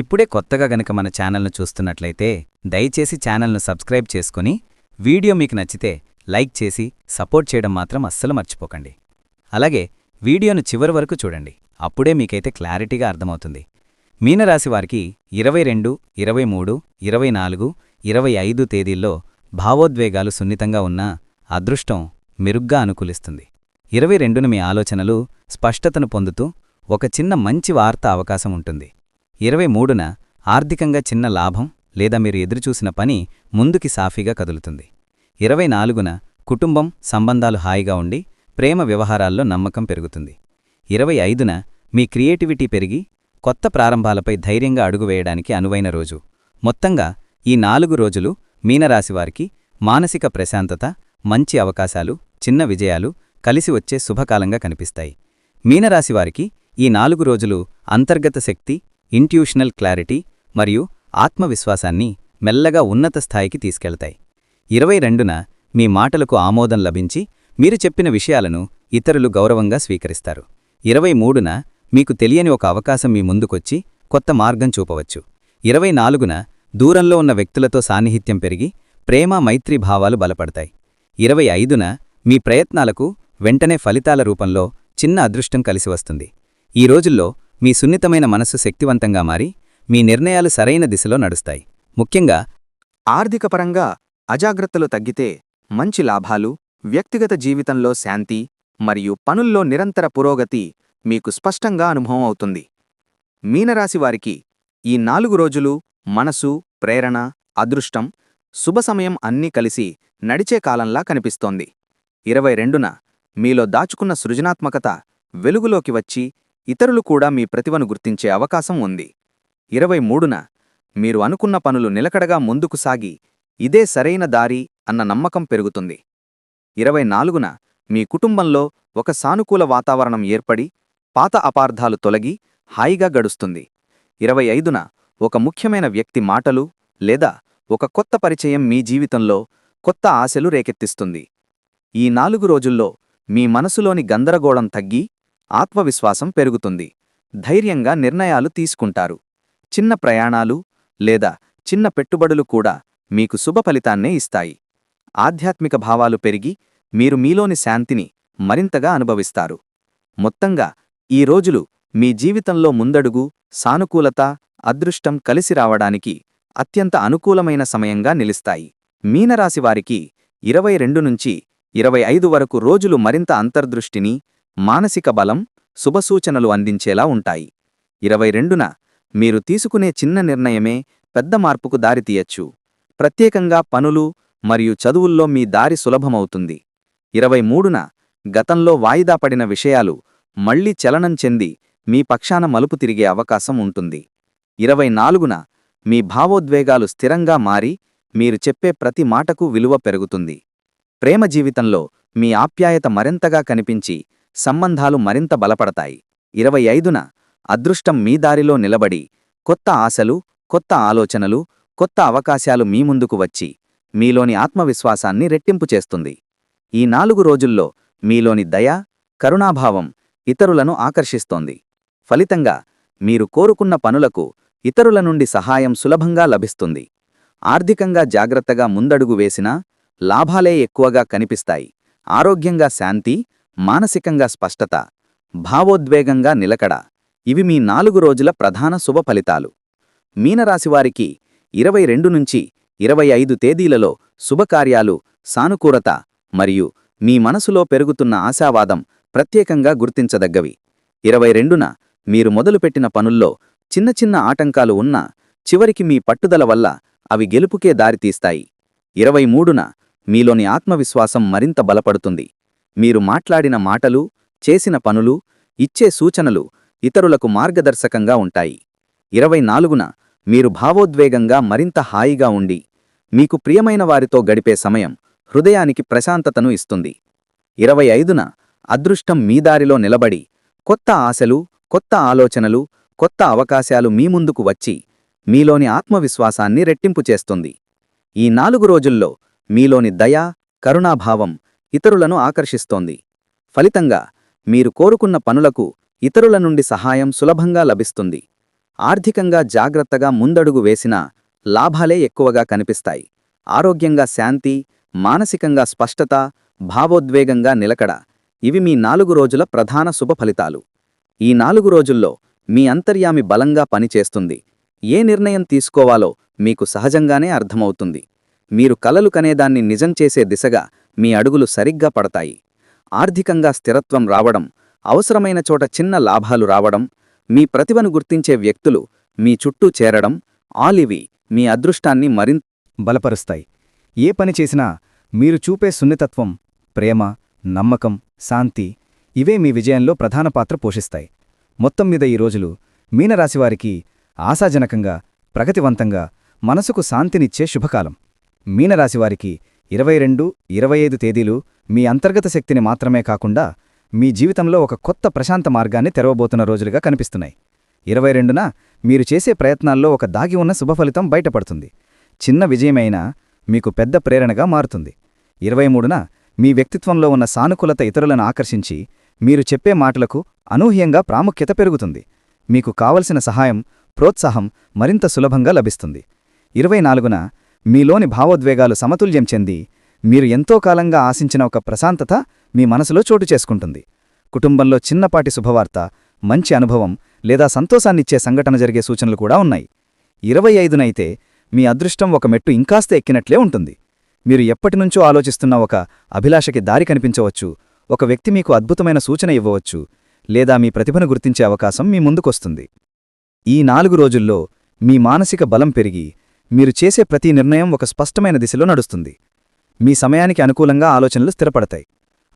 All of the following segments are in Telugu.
ఇప్పుడే కొత్తగా గనక మన ఛానల్ను చూస్తున్నట్లయితే దయచేసి ఛానల్ను సబ్స్క్రైబ్ చేసుకుని వీడియో మీకు నచ్చితే లైక్ చేసి సపోర్ట్ చేయడం మాత్రం అస్సలు మర్చిపోకండి. అలాగే వీడియోను చివరి వరకు చూడండి. అప్పుడే మీకైతే క్లారిటీగా అర్థమవుతుంది. మీనరాశి వారికి ఇరవై రెండు ఇరవై మూడు ఇరవై నాలుగు ఇరవై ఐదు తేదీల్లో భావోద్వేగాలు సున్నితంగా ఉన్నా అదృష్టం మెరుగ్గా అనుకూలిస్తుంది. ఇరవై రెండున మీ ఆలోచనలు స్పష్టతను పొందుతూ ఒక చిన్న మంచి వార్త అవకాశం ఉంటుంది. ఇరవై మూడున ఆర్థికంగా చిన్న లాభం లేదా మీరు ఎదురుచూసిన పని ముందుకి సాఫీగా కదులుతుంది. ఇరవై నాలుగున కుటుంబం సంబంధాలు హాయిగా ఉండి ప్రేమ వ్యవహారాల్లో నమ్మకం పెరుగుతుంది. ఇరవై ఐదున మీ క్రియేటివిటీ పెరిగి కొత్త ప్రారంభాలపై ధైర్యంగా అడుగువేయడానికి అనువైన రోజు. మొత్తంగా ఈ నాలుగు రోజులు మీనరాశివారికి మానసిక ప్రశాంతత మంచి అవకాశాలు చిన్న విజయాలు కలిసి వచ్చే శుభకాలంగా కనిపిస్తాయి. మీనరాశివారికి ఈ నాలుగు రోజులు అంతర్గత శక్తి ఇంట్యూషనల్ క్లారిటీ మరియు ఆత్మవిశ్వాసాన్ని మెల్లగా ఉన్నత స్థాయికి తీసుకెళ్తాయి. ఇరవై రెండున మీ మాటలకు ఆమోదం లభించి మీరు చెప్పిన విషయాలను ఇతరులు గౌరవంగా స్వీకరిస్తారు. ఇరవై మూడున మీకు తెలియని ఒక అవకాశం మీ ముందుకొచ్చి కొత్త మార్గం చూపవచ్చు. ఇరవై నాలుగున దూరంలో ఉన్న వ్యక్తులతో సాన్నిహిత్యం పెరిగి ప్రేమ మైత్రీ భావాలు బలపడతాయి. ఇరవై ఐదున మీ ప్రయత్నాలకు వెంటనే ఫలితాల రూపంలో చిన్న అదృష్టం కలిసి వస్తుంది. ఈ రోజుల్లో మీ సున్నితమైన మనస్సు శక్తివంతంగా మారి మీ నిర్ణయాలు సరైన దిశలో నడుస్తాయి. ముఖ్యంగా ఆర్థికపరంగా అజాగ్రత్తలు తగ్గితే మంచి లాభాలు వ్యక్తిగత జీవితంలో శాంతి మరియు పనుల్లో నిరంతర పురోగతి మీకు స్పష్టంగా అనుభవం అవుతుంది. మీనరాశివారికి ఈ నాలుగు రోజులు మనసు ప్రేరణ అదృష్టం శుభ సమయం అన్నీ కలిసి నడిచే కాలంలా కనిపిస్తోంది. ఇరవై రెండున మీలో దాచుకున్న సృజనాత్మకత వెలుగులోకి వచ్చి ఇతరులు కూడా మీ ప్రతిభను గుర్తించే అవకాశం ఉంది. ఇరవై మూడున మీరు అనుకున్న పనులు నిలకడగా ముందుకు సాగి ఇదే సరైన దారి అన్న నమ్మకం పెరుగుతుంది. ఇరవై నాలుగున మీ కుటుంబంలో ఒక సానుకూల వాతావరణం ఏర్పడి పాత అపార్థాలు తొలగి హాయిగా గడుస్తుంది. ఇరవై ఐదున ఒక ముఖ్యమైన వ్యక్తి మాటలు లేదా ఒక కొత్త పరిచయం మీ జీవితంలో కొత్త ఆశలు రేకెత్తిస్తుంది. ఈ నాలుగు రోజుల్లో మీ మనసులోని గందరగోళం తగ్గి ఆత్మవిశ్వాసం పెరుగుతుంది. ధైర్యంగా నిర్ణయాలు తీసుకుంటారు. చిన్న ప్రయాణాలు లేదా చిన్న పెట్టుబడులు కూడా మీకు శుభ ఫలితాన్నే ఇస్తాయి. ఆధ్యాత్మిక భావాలు పెరిగి మీరు మీలోని శాంతిని మరింతగా అనుభవిస్తారు. మొత్తంగా ఈ రోజులు మీ జీవితంలో ముందడుగు సానుకూలత అదృష్టం కలిసి రావడానికి అత్యంత అనుకూలమైన సమయంగా నిలుస్తాయి. మీనరాశివారికి ఇరవై రెండు నుంచి ఇరవై ఐదు వరకు రోజులు మరింత అంతర్దృష్టిని మానసిక బలం శుభసూచనలు అందించేలా ఉంటాయి. ఇరవై రెండున మీరు తీసుకునే చిన్న నిర్ణయమే పెద్ద మార్పుకు దారితీయచ్చు ప్రత్యేకంగా పనులు మరియు చదువుల్లో మీ దారి సులభమవుతుంది. ఇరవై మూడున గతంలో వాయిదా పడిన విషయాలు మళ్ళీ చలనం చెంది మీ పక్షాన మలుపు తిరిగే అవకాశం ఉంటుంది. ఇరవై నాలుగున మీ భావోద్వేగాలు స్థిరంగా మారి మీరు చెప్పే ప్రతి మాటకు విలువ పెరుగుతుంది. ప్రేమ జీవితంలో మీ ఆప్యాయత మరింతగా కనిపించి సంబంధాలు మరింత బలపడతాయి. ఇరవై ఐదున అదృష్టం మీ దారిలో నిలబడి కొత్త ఆశలు కొత్త ఆలోచనలు కొత్త అవకాశాలు మీ ముందుకు వచ్చి మీలోని ఆత్మవిశ్వాసాన్ని రెట్టింపు చేస్తుంది. ఈ నాలుగు రోజుల్లో మీలోని దయ కరుణాభావం ఇతరులను ఆకర్షిస్తోంది. ఫలితంగా మీరు కోరుకున్న పనులకు ఇతరుల నుండి సహాయం సులభంగా లభిస్తుంది. ఆర్థికంగా జాగ్రత్తగా ముందడుగు వేసినా లాభాలే ఎక్కువగా కనిపిస్తాయి. ఆరోగ్యంగా శాంతి మానసికంగా స్పష్టత భావోద్వేగంగా నిలకడ ఇవి మీ నాలుగు రోజుల ప్రధాన శుభ ఫలితాలు. మీనరాశివారికి ఇరవై రెండు నుంచి ఇరవై ఐదు తేదీలలో శుభకార్యాలు సానుకూలత మరియు మీ మనసులో పెరుగుతున్న ఆశావాదం ప్రత్యేకంగా గుర్తించదగ్గవి. ఇరవై రెండున మీరు మొదలుపెట్టిన పనుల్లో చిన్న చిన్న ఆటంకాలు ఉన్నా చివరికి మీ పట్టుదల వల్ల అవి గెలుపుకే దారితీస్తాయి. ఇరవై మూడున మీలోని ఆత్మవిశ్వాసం మరింత బలపడుతుంది. మీరు మాట్లాడిన మాటలు చేసిన పనులు ఇచ్చే సూచనలు ఇతరులకు మార్గదర్శకంగా ఉంటాయి. ఇరవై నాలుగున మీరు భావోద్వేగంగా మరింత హాయిగా ఉండి మీకు ప్రియమైన వారితో గడిపే సమయం హృదయానికి ప్రశాంతతను ఇస్తుంది. ఇరవై ఐదున అదృష్టం మీ దారిలో నిలబడి కొత్త ఆశలు కొత్త ఆలోచనలు కొత్త అవకాశాలు మీ ముందుకు వచ్చి మీలోని ఆత్మవిశ్వాసాన్ని రెట్టింపు చేస్తుంది. ఈ నాలుగు రోజుల్లో మీలోని దయ కరుణాభావం ఇతరులను ఆకర్షిస్తోంది. ఫలితంగా మీరు కోరుకున్న పనులకు ఇతరుల నుండి సహాయం సులభంగా లభిస్తుంది. ఆర్థికంగా జాగ్రత్తగా ముందడుగు వేసినా లాభాలే ఎక్కువగా కనిపిస్తాయి. ఆరోగ్యంగా శాంతి మానసికంగా స్పష్టత భావోద్వేగంగా నిలకడ ఇవి మీ నాలుగు రోజుల ప్రధాన శుభ ఫలితాలు. ఈ నాలుగు రోజుల్లో మీ అంతర్యామి బలంగా పనిచేస్తుంది. ఏ నిర్ణయం తీసుకోవాలో మీకు సహజంగానే అర్థమవుతుంది. మీరు కలలు కనేదాన్ని నిజం చేసే దిశగా మీ అడుగులు సరిగ్గా పడతాయి. ఆర్థికంగా స్థిరత్వం రావడం అవసరమైన చోట చిన్న లాభాలు రావడం మీ ప్రతిభను గుర్తించే వ్యక్తులు మీ చుట్టూ చేరడం ఆలివి మీ అదృష్టాన్ని మరింత బలపరుస్తాయి. ఏ పని చేసినా మీరు చూపే సున్నితత్వం ప్రేమ నమ్మకం శాంతి ఇవే మీ విజయంలో ప్రధాన పాత్ర పోషిస్తాయి. మొత్తం మీద ఈ రోజులు మీనరాశివారికి ఆశాజనకంగా ప్రగతివంతంగా మనసుకు శాంతినిచ్చే శుభకాలం. మీనరాశివారికి ఇరవై రెండు ఇరవై ఐదు తేదీలు మీ అంతర్గత శక్తిని మాత్రమే కాకుండా మీ జీవితంలో ఒక కొత్త ప్రశాంత మార్గాన్ని తెరవబోతున్న రోజులుగా కనిపిస్తున్నాయి. ఇరవై రెండున మీరు చేసే ప్రయత్నాల్లో ఒక దాగి ఉన్న శుభఫలితం బయటపడుతుంది. చిన్న విజయమైనా మీకు పెద్ద ప్రేరణగా మారుతుంది. ఇరవై మూడున మీ వ్యక్తిత్వంలో ఉన్న సానుకూలత ఇతరులను ఆకర్షించి మీరు చెప్పే మాటలకు అనూహ్యంగా ప్రాముఖ్యత పెరుగుతుంది. మీకు కావలసిన సహాయం ప్రోత్సాహం మరింత సులభంగా లభిస్తుంది. ఇరవై నాలుగున మీలోని భావోద్వేగాలు సమతుల్యం చెంది మీరు ఎంతో కాలంగా ఆశించిన ఒక ప్రశాంతత మీ మనసులో చోటు చేసుకుంటుంది. కుటుంబంలో చిన్నపాటి శుభవార్త మంచి అనుభవం లేదా సంతోషాన్నిచ్చే సంఘటన జరిగే సూచనలు కూడా ఉన్నాయి. ఇరవై ఐదునైతే మీ అదృష్టం ఒక మెట్టు ఇంకాస్త ఎక్కినట్లే ఉంటుంది. మీరు ఎప్పటినుంచో ఆలోచిస్తున్న ఒక అభిలాషకి దారి కనిపించవచ్చు ఒక వ్యక్తి మీకు అద్భుతమైన సూచన ఇవ్వవచ్చు లేదా మీ ప్రతిభను గుర్తించే అవకాశం మీ ముందుకొస్తుంది. ఈ నాలుగు రోజుల్లో మీ మానసిక బలం పెరిగి మీరు చేసే ప్రతి నిర్ణయం ఒక స్పష్టమైన దిశలో నడుస్తుంది. మీ సమయానికి అనుకూలంగా ఆలోచనలు స్థిరపడతాయి.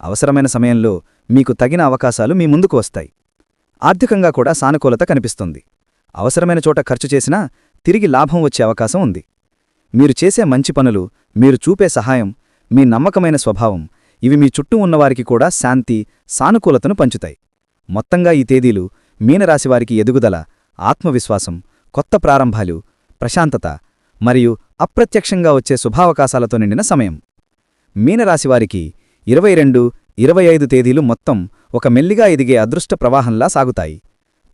అవసరమైన సమయంలో మీకు తగిన అవకాశాలు మీ ముందుకు వస్తాయి. ఆర్థికంగా కూడా సానుకూలత కనిపిస్తుంది. అవసరమైన చోట ఖర్చు చేసినా తిరిగి లాభం వచ్చే అవకాశం ఉంది. మీరు చేసే మంచి పనులు మీరు చూపే సహాయం మీ నమ్మకమైన స్వభావం ఇవి మీ చుట్టూ ఉన్నవారికి కూడా శాంతి సానుకూలతను పంచుతాయి. మొత్తంగా ఈ తేదీలు మీనరాశివారికి ఎదుగుదల ఆత్మవిశ్వాసం కొత్త ప్రారంభాలు ప్రశాంతత మరియు అప్రత్యక్షంగా వచ్చే శుభావకాశాలతో నిండిన సమయం. మీనరాశివారికి ఇరవై రెండు ఇరవై ఐదు తేదీలు మొత్తం ఒక మెల్లిగా ఎదిగే అదృష్ట ప్రవాహంలా సాగుతాయి.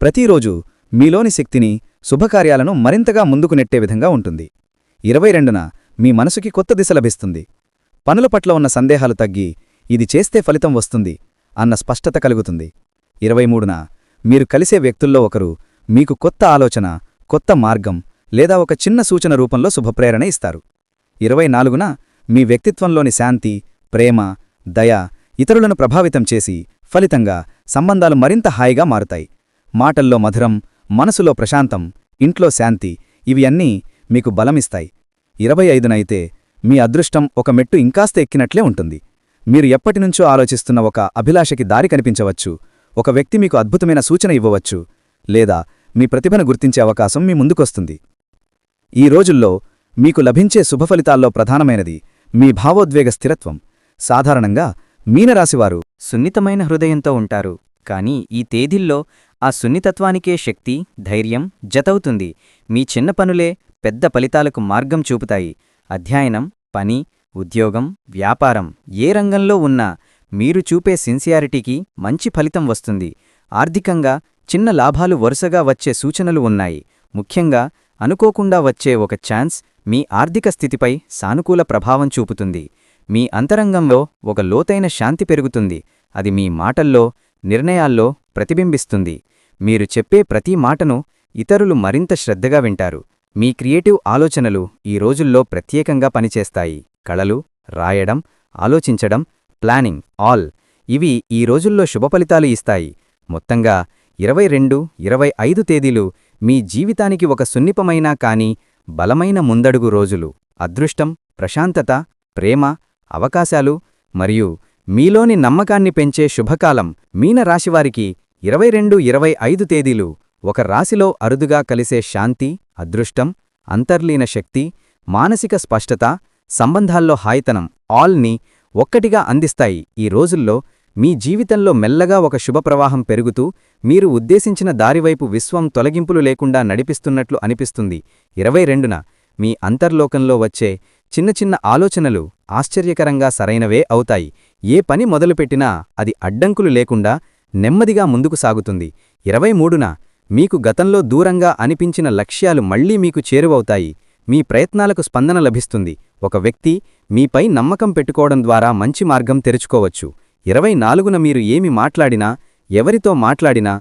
ప్రతిరోజు మీలోని శక్తిని శుభకార్యాలను మరింతగా ముందుకు నెట్టే విధంగా ఉంటుంది. ఇరవై రెండున మీ మనసుకి కొత్త దిశ లభిస్తుంది. పనుల పట్ల ఉన్న సందేహాలు తగ్గి ఇది చేస్తే ఫలితం వస్తుంది అన్న స్పష్టత కలుగుతుంది. ఇరవై మూడున మీరు కలిసే వ్యక్తుల్లో ఒకరు మీకు కొత్త ఆలోచన కొత్త మార్గం లేదా ఒక చిన్న సూచన రూపంలో శుభప్రేరణ ఇస్తారు. ఇరవై నాలుగున మీ వ్యక్తిత్వంలోని శాంతి ప్రేమ దయ ఇతరులను ప్రభావితం చేసి ఫలితంగా సంబంధాలు మరింత హాయిగా మారుతాయి. మాటల్లో మధురం మనసులో ప్రశాంతం ఇంట్లో శాంతి ఇవి అన్నీ మీకు బలమిస్తాయి. ఇరవై ఐదునైతే మీ అదృష్టం ఒక మెట్టు ఇంకాస్త ఎక్కినట్లే ఉంటుంది. మీరు ఎప్పటినుంచో ఆలోచిస్తున్న ఒక అభిలాషకి దారి కనిపించవచ్చు ఒక వ్యక్తి మీకు అద్భుతమైన సూచన ఇవ్వవచ్చు లేదా మీ ప్రతిభను గుర్తించే అవకాశం మీ ముందుకొస్తుంది. ఈ రోజుల్లో మీకు లభించే శుభఫలితాల్లో ప్రధానమైనది మీ భావోద్వేగ స్థిరత్వం. సాధారణంగా మీనరాశివారు సున్నితమైన హృదయంతో ఉంటారు. కానీ ఈ తేదీల్లో ఆ సున్నితత్వానికే శక్తి ధైర్యం జతవుతుంది. మీ చిన్న పనులే పెద్ద ఫలితాలకు మార్గం చూపుతాయి. అధ్యయనం పని ఉద్యోగం వ్యాపారం ఏ రంగంలో ఉన్నా మీరు చూపే సిన్సియారిటీకి మంచి ఫలితం వస్తుంది. ఆర్థికంగా చిన్న లాభాలు వరుసగా వచ్చే సూచనలు ఉన్నాయి. ముఖ్యంగా అనుకోకుండా వచ్చే ఒక ఛాన్స్ మీ ఆర్థిక స్థితిపై సానుకూల ప్రభావం చూపుతుంది. మీ అంతరంగంలో ఒక లోతైన శాంతి పెరుగుతుంది. అది మీ మాటల్లో నిర్ణయాల్లో ప్రతిబింబిస్తుంది. మీరు చెప్పే ప్రతి మాటను ఇతరులు మరింత శ్రద్ధగా వింటారు. మీ క్రియేటివ్ ఆలోచనలు ఈ రోజుల్లో ప్రత్యేకంగా పనిచేస్తాయి. కళలు రాయడం ఆలోచించడం ప్లానింగ్ ఆల్ ఇవి ఈ రోజుల్లో శుభఫలితాలు ఇస్తాయి. మొత్తంగా ఇరవై రెండు ఇరవై ఐదు తేదీలు మీ జీవితానికి ఒక సున్నిపమైనా కాని బలమైన ముందడుగు రోజులు అదృష్టం ప్రశాంతత ప్రేమ అవకాశాలు మరియు మీలోని నమ్మకాన్ని పెంచే శుభకాలం మీన రాశివారికి ఇరవై రెండు ఇరవై ఐదు తేదీలు ఒక రాశిలో అరుదుగా కలిసే శాంతి అదృష్టం అంతర్లీన శక్తి మానసిక స్పష్టత సంబంధాల్లో హాయితనం ఆల్ని ఒక్కటిగా అందిస్తాయి ఈ రోజుల్లో మీ జీవితంలో మెల్లగా ఒక శుభప్రవాహం పెరుగుతూ మీరు ఉద్దేశించిన దారివైపు విశ్వం తొలగింపులు లేకుండా నడిపిస్తున్నట్లు అనిపిస్తుంది. ఇరవై రెండున మీ అంతర్లోకంలో వచ్చే చిన్న చిన్న ఆలోచనలు ఆశ్చర్యకరంగా సరైనవే అవుతాయి. ఏ పని మొదలుపెట్టినా అది అడ్డంకులు లేకుండా నెమ్మదిగా ముందుకు సాగుతుంది. ఇరవై మూడున మీకు గతంలో దూరంగా అనిపించిన లక్ష్యాలు మళ్ళీ మీకు చేరువవుతాయి. మీ ప్రయత్నాలకు స్పందన లభిస్తుంది. ఒక వ్యక్తి మీపై నమ్మకం పెట్టుకోవడం ద్వారా మంచి మార్గం తెరుచుకోవచ్చు. ఇరవై నాలుగున మీరు ఏమి మాట్లాడినా ఎవరితో మాట్లాడినా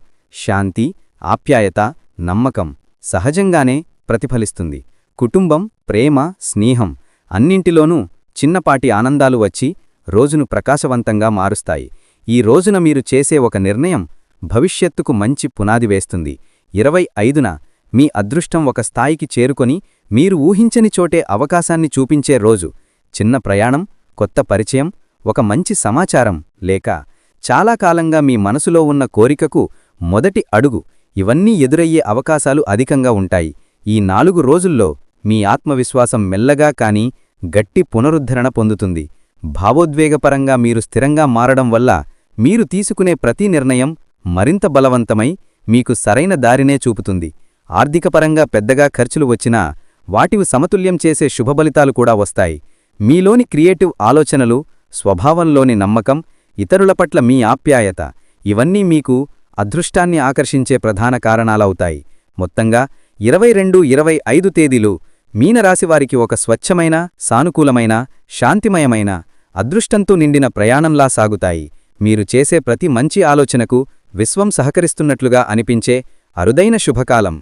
శాంతి ఆప్యాయత నమ్మకం సహజంగానే ప్రతిఫలిస్తుంది. కుటుంబం ప్రేమ స్నేహం అన్నింటిలోనూ చిన్నపాటి ఆనందాలు వచ్చి రోజును ప్రకాశవంతంగా మారుస్తాయి. ఈ రోజున మీరు చేసే ఒక నిర్ణయం భవిష్యత్తుకు మంచి పునాది వేస్తుంది. ఇరవై ఐదున మీ అదృష్టం ఒక స్థాయికి చేరుకొని మీరు ఊహించని చోటే అవకాశాన్ని చూపించే రోజు. చిన్న ప్రయాణం కొత్త పరిచయం ఒక మంచి సమాచారం. లేక చాలా కాలంగా మీ మనసులో ఉన్న కోరికకు మొదటి అడుగు ఇవన్నీ ఎదురయ్యే అవకాశాలు అధికంగా ఉంటాయి. ఈ నాలుగు రోజుల్లో మీ ఆత్మవిశ్వాసం మెల్లగా కాని గట్టి పునరుద్ధరణ పొందుతుంది. భావోద్వేగపరంగా మీరు స్థిరంగా మారడం వల్ల మీరు తీసుకునే ప్రతి నిర్ణయం మరింత బలవంతమై మీకు సరైన దారినే చూపుతుంది. ఆర్థికపరంగా పెద్దగా ఖర్చులు వచ్చినా వాటివి సమతుల్యం చేసే శుభఫలితాలు కూడా వస్తాయి. మీలోని క్రియేటివ్ ఆలోచనలు స్వభావంలోని నమ్మకం ఇతరుల పట్ల మీ ఆప్యాయత ఇవన్నీ మీకు అదృష్టాన్ని ఆకర్షించే ప్రధాన కారణాలవుతాయి. మొత్తంగా ఇరవై రెండు ఇరవై ఐదు తేదీలు మీనరాశివారికి ఒక స్వచ్ఛమైన సానుకూలమైన శాంతిమయమైన అదృష్టంతో నిండిన ప్రయాణంలా సాగుతాయి. మీరు చేసే ప్రతి మంచి ఆలోచనకు విశ్వం సహకరిస్తున్నట్లుగా అనిపించే అరుదైన శుభకాలం.